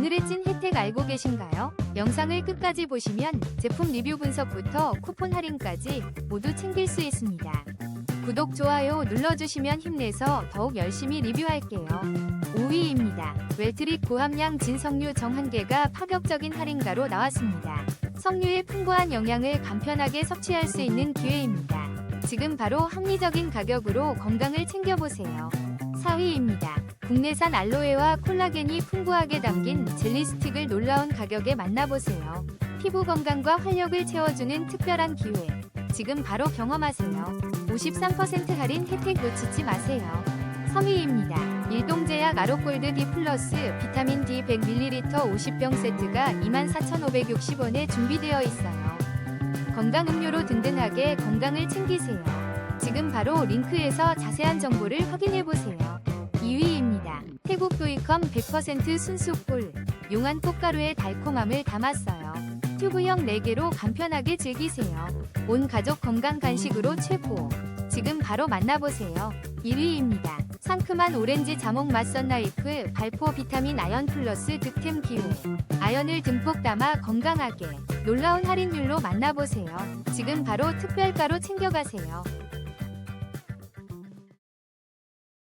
오늘의 찐 혜택 알고 계신가요? 영상을 끝까지 보시면 제품 리뷰 분석부터 쿠폰 할인까지 모두 챙길 수 있습니다. 구독, 좋아요 눌러주시면 힘내서 더욱 열심히 리뷰할게요. 5위입니다. 웰트릭 고함량 진석류 정한 개가 파격적인 할인가로 나왔습니다. 석류의 풍부한 영양을 간편하게 섭취할 수 있는 기회입니다. 지금 바로 합리적인 가격으로 건강을 챙겨보세요. 4위입니다. 국내산 알로에와 콜라겐이 풍부하게 담긴 젤리 스틱을 놀라운 가격에 만나보세요. 피부 건강과 활력을 채워주는 특별한 기회. 지금 바로 경험하세요. 53% 할인 혜택 놓치지 마세요. 3위입니다. 일동제약 아로골드 D 플러스 비타민 D 100ml 50병 세트가 24,560원에 준비되어 있어요. 건강 음료로 든든하게 건강을 챙기세요. 지금 바로 링크에서 자세한 정보를 확인해 보세요. 2위입니다. 태국 도이컴 100% 순수 꿀 용한 꽃가루의 달콤함을 담았어요. 튜브형 4개로 간편하게 즐기세요. 온 가족 건강 간식으로 최고. 지금 바로 만나보세요. 1위입니다. 상큼한 오렌지 자몽 맛 선라이프 발포 비타민 아연 플러스 득템 기회. 아연을 듬뿍 담아 건강하게 놀라운 할인율로 만나보세요. 지금 바로 특별가로 챙겨가세요.